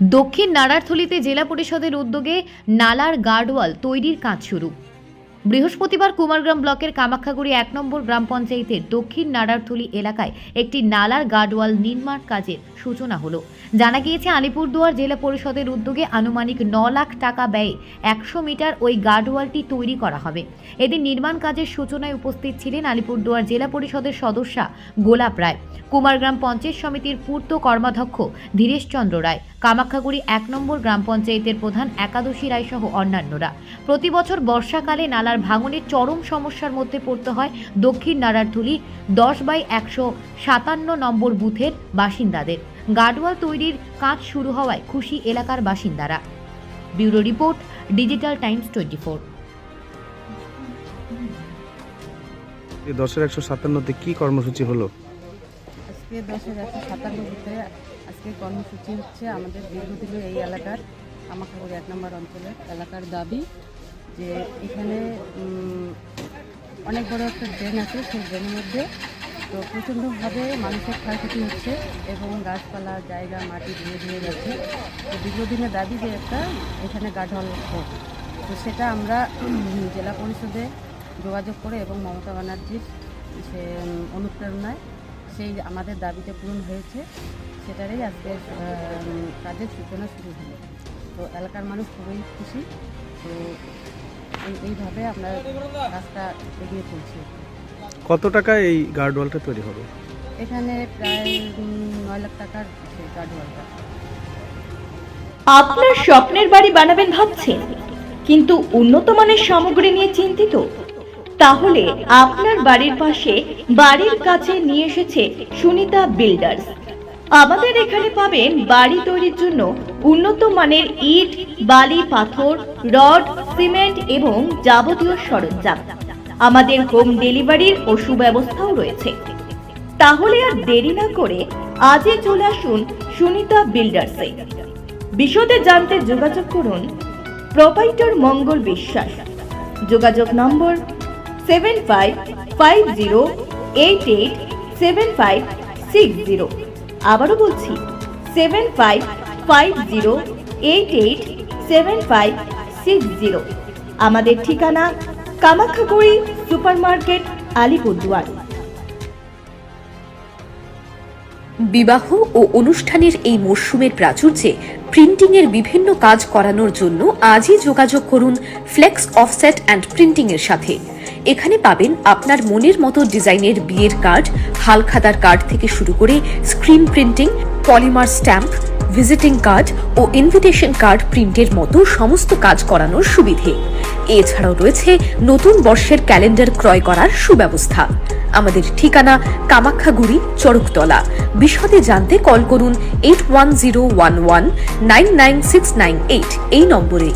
দক্ষিণ নারারথলিতে জেলা পরিষদের উদ্যোগে নালার গার্ডওয়াল তৈরির কাজ শুরু। বৃহস্পতিবার কুমারগ্রাম ব্লকের কামাখ্যাগুড়ি এক নম্বর গ্রাম পঞ্চায়েতের দক্ষিণ নারারথলি এলাকায় একটি নালার গার্ডওয়াল নির্মাণ কাজের সূচনা হলো। জানা গিয়েছে, আলিপুরদুয়ার জেলা পরিষদের উদ্যোগে আনুমানিক ন লাখ টাকা ব্যয়ে একশো মিটার ওই গার্ডওয়ালটি তৈরি করা হবে। এদিন নির্মাণ কাজের সূচনায় উপস্থিত ছিলেন আলিপুরদুয়ার জেলা পরিষদের সদস্যা গোলাপ রায়। কুমারগ্রাম পঞ্চায়েত সমিতির পূর্ত কর্মাধ্যক্ষ ধীরেশচন্দ্র রায়। কামাখ্যাগুড়ি এক নম্বর গ্রাম পঞ্চায়েতের প্রধান একাদশী রায় সহ অন্যান্যরা। প্রতি বছর বর্ষাকালে নালার ভাঙনের চরম সমস্যার মধ্যে পড়তে হয় দক্ষিণ নারারথুলি দশ বাই একশো সাতান্ন নম্বর বুথের বাসিন্দাদের। গার্ডওয়াল তৈরির কাজ শুরু হওয়ায় খুশি এলাকার বাসিন্দারা। Bureau report, digital times twenty four. দশের একশো সাতান্নতে কি কর্মসূচি হলো? আজকে দশের একশো সাতান্ন ভিতরে আজকে কর্মসূচি হচ্ছে আমাদের দীর্ঘদিনের এই এলাকার আমাখাগড়ি এক নম্বর অঞ্চলের এলাকার দাবি যে এখানে অনেক বড় একটা ড্রেন আছে, সেই ড্রেনের মধ্যে। তো প্রচণ্ডভাবে মানুষের ক্ষয়ক্ষতি হচ্ছে এবং গাছপালা, জায়গা, মাটি ধুয়ে ধুয়ে যাচ্ছে। তো দীর্ঘদিনের দাবি যে একটা এখানে গাঢল হোক। তো সেটা আমরা জেলা পরিষদে যোগাযোগ করে এবং মমতা ব্যানার্জির সে অনুপ্রেরণায় সেই আমাদের দাবিতে পূরণ হয়েছে সেটারই আজকে কাজের সূচনা শুরু হলো। তো এলাকার মানুষ খুবই খুশি। তো এই- এইভাবে আমরা কাজটা এগিয়ে চলছি। কত টাকায় এই গার্ডওয়ালটা তৈরি হবে? এখানে প্রায় নয় লাখ টাকার গার্ডওয়ালটা আপনার স্বপ্নের বাড়ি বানাবেন ভাবছেন কিন্তু উন্নত মানের সামগ্রী নিয়ে চিন্তিত? তাহলে আপনার বাড়ির পাশে বাড়ির কাছে নিয়ে এসেছে সুনিতা বিল্ডার্স। আমাদের এখানে পাবেন বাড়ি তৈরির জন্য উন্নত মানের ইট, বালি, পাথর, রড, সিমেন্ট এবং যাবতীয় সরঞ্জাম। আমাদের হোম ডেলিভারির ও সুব্যবস্থাও রয়েছে। তাহলে আর দেরি না করে আজই চলে আসুন সুনিতা বিল্ডার্সে। বিশদে জানতে যোগাযোগ করুন প্রোপাইটর মঙ্গল বিশ্বাস। যোগাযোগ নম্বর seven five five zero eight eight seven five six zero আবারও বলছি seven five five zero eight eight seven five six zero আমাদের ঠিকানা কামাখ্যাগুড়ি সুপার মার্কেট আলিপুরদুয়ার। বিবাহ ও অনুষ্ঠানের এই মরশুমের প্রাচুর্যে প্রিন্টিংয়ের বিভিন্ন কাজ করানোর জন্য আজই যোগাযোগ করুন ফ্লেক্স অফসেট অ্যান্ড প্রিন্টিংয়ের সাথে। এখানে পাবেন আপনার মনের মতো ডিজাইনের বিয়ের কার্ড হালখাতার কার্ড থেকে শুরু করে screen printing, polymer stamp, visiting card ও ইনভিটেশন কার্ড প্রিন্টের মতো সমস্ত কাজ করানোর সুবিধে। এছাড়াও রয়েছে নতুন বর্ষের ক্যালেন্ডার ক্রয় করার সুব্যবস্থা। আমাদের ঠিকানা কামাখ্যাগুড়ি চড়কতলা বিশদে জানতে কল করুন eight one zero one one nine nine six nine eight এই নম্বরে।